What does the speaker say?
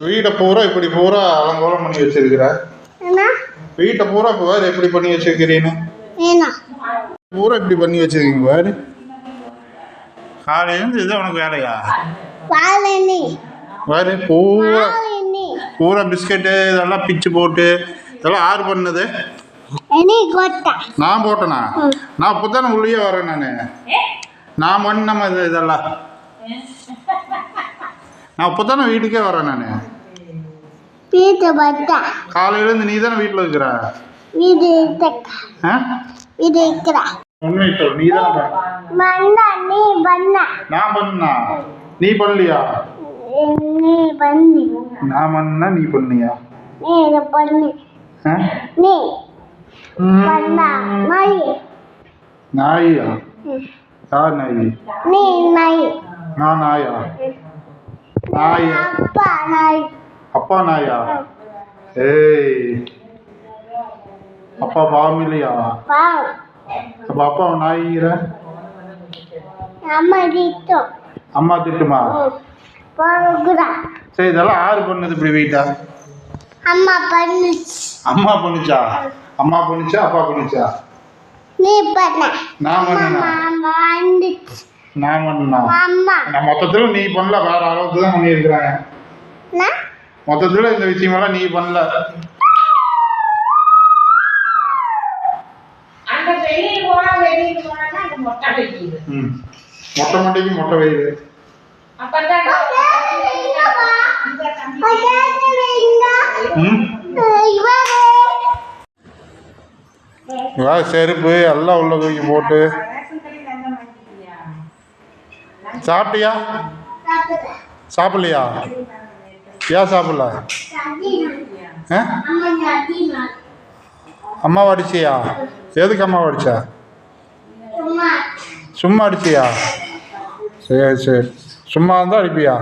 வீட்டை பூரா இப்படி பூரா அலங்கோலம் பண்ணி வச்சிருக்கிற? வீட்டை பூரா இப்போ பாரு எப்படி பண்ணி வச்சிருக்கிறீன்னு? ஏனா பூரா இப்படி பண்ணி வச்சிருக்கீங்க பாரு. காலையிலேருந்து இது உனக்கு வேலையா? பாலனி பாரு பூரா பிஸ்கெட்டு இதெல்லாம் பிச்சு போட்டு இதெல்லாம் ஆறு பண்ணது. எனி கொட்டா. நான் போட்டேனா? நான் இப்போ தானே உள்ளே வரேன் நான். நான் பண்ண இது இதெல்லாம். நான் இப்போ தானே வீட்டுக்கே வரேன் நான். பீட்டு பட்டா காலையிலேருந்து நீ தானே வீட்டில் இருக்கிற? வீடு வீடு இருக்கிறா உண்மை சொல் நீ தானே நீ பண்ண. நான் பண்ணா? நீ பண்ணலையா? நீ பண்ணி. நான் பண்ணா நீ பண்ணியா? நீ இதை பண்ணி? நீ பண்ணா. நாய். நாயா? யார் நாய்? நீ நாய். நான் நாயா? நாயா. அப்பா நாய்? அப்பா நாயா ஏய். அப்பா பாவ் அப்போ அப்பா நாய்கிற அம்மா திட்டம். அம்மா திட்டுமா? சரி இதெல்லாம் ஆறு பண்ணுது இப்படி வீட்டா அம்மா பண்ணுச்சு. அம்மா பண்ணுச்சா? அம்மா பண்ணுச்சா அப்பா பண்ணுச்சா? நீ பண்ண. நான் வந்துச்சு நான் பண்ணா அம்மா. நான் மொத்தத்தில் நீ பண்ணல வேற அளவுக்கு தான் பண்ணியிருக்கிறாங்க. மொத்தத்தில் இந்த விஷயமெல்லாம் நீ பண்ணல. மொட்டை வைக்குது ம். மொட்டை மண்டைக்கு மொட்டை வெயில். அப்பதான் ம். வா செருப்பு எல்லாம் உள்ள தூக்கி போட்டு. சாப்பிட்டியா? சாப்பிடலையா? ஏன் சாப்பிடல? ஆ? அம்மா அடிச்சியா? எதுக்கு அம்மா அடிச்சா? சும்மா அடிச்சியா? சரி சரி. சும்மா இருந்தால் அடிப்பியா?